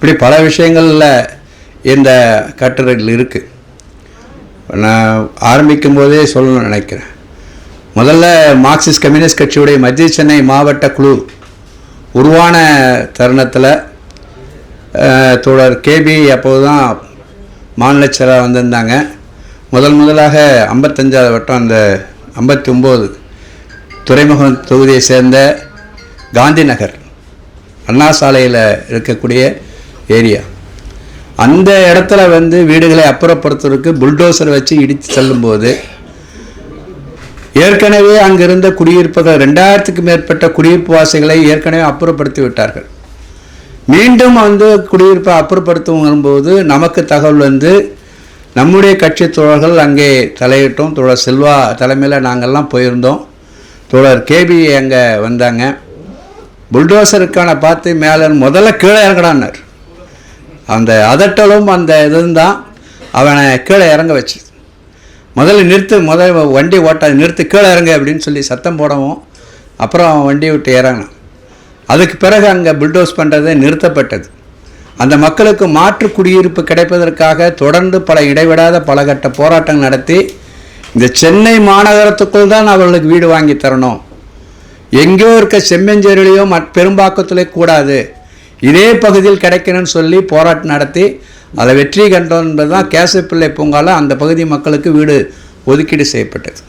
இப்படி பல விஷயங்களில் இந்த கட்டுரைகள் இருக்குது நான் ஆரம்பிக்கும் போதே சொல்லணும்னு நினைக்கிறேன். முதல்ல மார்க்சிஸ்ட் கம்யூனிஸ்ட் கட்சியுடைய மத்திய சென்னை மாவட்ட குழு உருவான தருணத்தில் தோழர் கேபி அப்போது தான் மாநில செயலாக வந்திருந்தாங்க. முதல் முதலாக ஐம்பத்தஞ்சாவது வட்டம் அந்த ஐம்பத்தி ஒம்பது துறைமுகம் தொகுதியை சேர்ந்த காந்தி நகர் அண்ணா சாலையில் இருக்கக்கூடிய ஏரியா. அந்த இடத்துல வந்து வீடுகளை அப்புறப்படுத்துறதுக்கு புல்டோசர் வச்சு இடித்து செல்லும்போது ஏற்கனவே அங்கிருந்த குடியிருப்புகள் ரெண்டாயிரத்துக்கு மேற்பட்ட குடியிருப்பு வாசிகளை ஏற்கனவே அப்புறப்படுத்தி விட்டார்கள். மீண்டும் வந்து குடியிருப்பை அப்புறப்படுத்தும் வரும்போது நமக்கு தகவல் வந்து நம்முடைய கட்சி தோழர்கள் அங்கே தலையிட்டோம். தோழர் செல்வா தலைமையில் நாங்கள்லாம் போயிருந்தோம். தோழர் கேபி அங்கே வந்தாங்க. புல்டோசருக்கான பார்த்து மேலே முதல்ல கீழே இறங்கடான்னார். அந்த அதட்டலும் அந்த இதுவும் தான் அவனை கீழே இறங்க வச்சு. முதல்ல நிறுத்து முதல் வண்டி ஓட்ட நிறுத்து கீழே இறங்க அப்படின்னு சொல்லி சத்தம் போடவும் அப்புறம் வண்டி விட்டு இறங்கினான். அதுக்கு பிறகு அங்கே புல்டோஸ் பண்ணுறது நிறுத்தப்பட்டது. அந்த மக்களுக்கு மாற்று குடியிருப்பு கிடைப்பதற்காக தொடர்ந்து பல இடைவிடாத பல கட்ட போராட்டம் நடத்தி இந்த சென்னை மாநகரத்துக்குள் தான் அவர்களுக்கு வீடு வாங்கி தரணும். எங்கேயோ இருக்க செம்மஞ்சேரிலையோ மற் பெரும்பாக்கத்திலே கூடாது. இதே பகுதியில் கிடைக்கணும்னு சொல்லி போராட்டம் நடத்தி அதை வெற்றி கண்டோம் என்பது தான் கேசப்பிள்ளை பூங்கால அந்த பகுதி மக்களுக்கு வீடு ஒதுக்கீடு செய்யப்பட்டது.